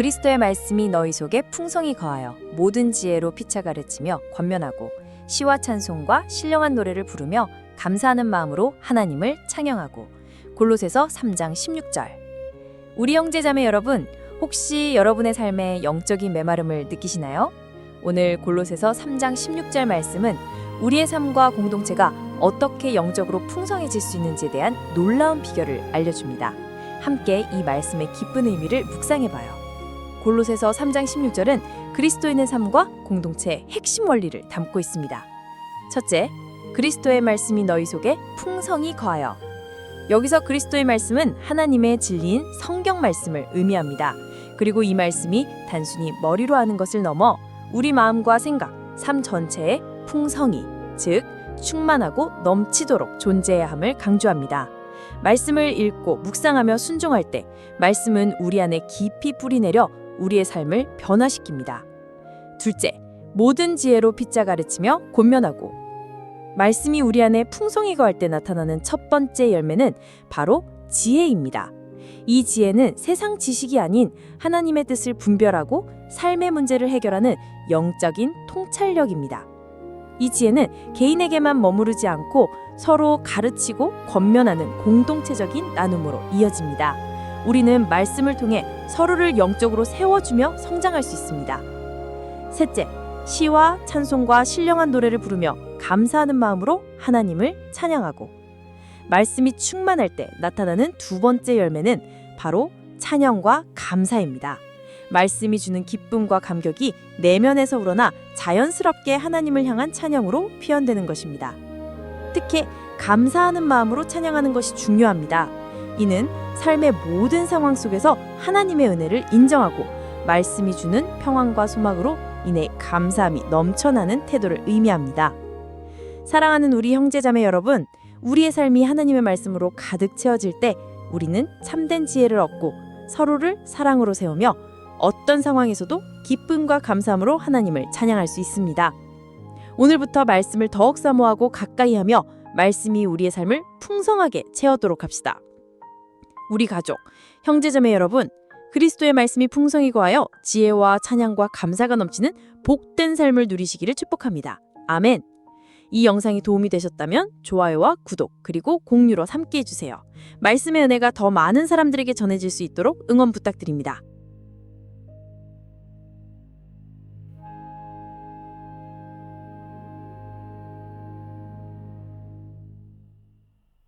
그리스도의 말씀이 너희 속에 풍성히 거하여 모든 지혜로 피차 가르치며 권면하고 시와 찬송과 신령한 노래를 부르며 감사하는 마음으로 하나님을 찬양하고 골로새서 3장 16절 우리 형제자매 여러분 혹시 여러분의 삶에 영적인 메마름을 느끼시나요? 오늘 골로새서 3장 16절 말씀은 우리의 삶과 공동체가 어떻게 영적으로 풍성해질 수 있는지에 대한 놀라운 비결을 알려줍니다. 함께 이 말씀의 깊은 의미를 묵상해 봐요. 골로새서 3장 16절은 그리스도인의 삶과 공동체의 핵심 원리를 담고 있습니다. 첫째, 그리스도의 말씀이 너희 속에 풍성히 거하여. 여기서 그리스도의 말씀은 하나님의 진리인 성경 말씀을 의미합니다. 그리고 이 말씀이 단순히 머리로 아는 것을 넘어 우리 마음과 생각, 삶 전체에 풍성히, 즉 충만하고 넘치도록 존재해야 함을 강조합니다. 말씀을 읽고 묵상하며 순종할 때 말씀은 우리 안에 깊이 뿌리내려 우리의 삶을 변화시킵니다. 둘째, 모든 지혜로 피자 가르치며 권면하고 말씀이 우리 안에 풍성히 거할 때 나타나는 첫 번째 열매는 바로 지혜입니다. 이 지혜는 세상 지식이 아닌 하나님의 뜻을 분별하고 삶의 문제를 해결하는 영적인 통찰력입니다. 이 지혜는 개인에게만 머무르지 않고 서로 가르치고 권면하는 공동체적인 나눔으로 이어집니다. 우리는 말씀을 통해 서로를 영적으로 세워주며 성장할 수 있습니다. 셋째, 시와 찬송과 신령한 노래를 부르며 감사하는 마음으로 하나님을 찬양하고 말씀이 충만할 때 나타나는 두 번째 열매는 바로 찬양과 감사입니다. 말씀이 주는 기쁨과 감격이 내면에서 우러나 자연스럽게 하나님을 향한 찬양으로 표현되는 것입니다. 특히 감사하는 마음으로 찬양하는 것이 중요합니다. 이는 삶의 모든 상황 속에서 하나님의 은혜를 인정하고 말씀이 주는 평안과 소망으로 인해 감사함이 넘쳐나는 태도를 의미합니다. 사랑하는 우리 형제자매 여러분, 우리의 삶이 하나님의 말씀으로 가득 채워질 때 우리는 참된 지혜를 얻고 서로를 사랑으로 세우며 어떤 상황에서도 기쁨과 감사함으로 하나님을 찬양할 수 있습니다. 오늘부터 말씀을 더욱 사모하고 가까이 하며 말씀이 우리의 삶을 풍성하게 채워도록 합시다. 우리 가족, 형제자매 여러분, 그리스도의 말씀이 풍성히 거하여 지혜와 찬양과 감사가 넘치는 복된 삶을 누리시기를 축복합니다. 아멘. 이 영상이 도움이 되셨다면 좋아요와 구독 그리고 공유로 함께 해주세요. 말씀의 은혜가 더 많은 사람들에게 전해질 수 있도록 응원 부탁드립니다.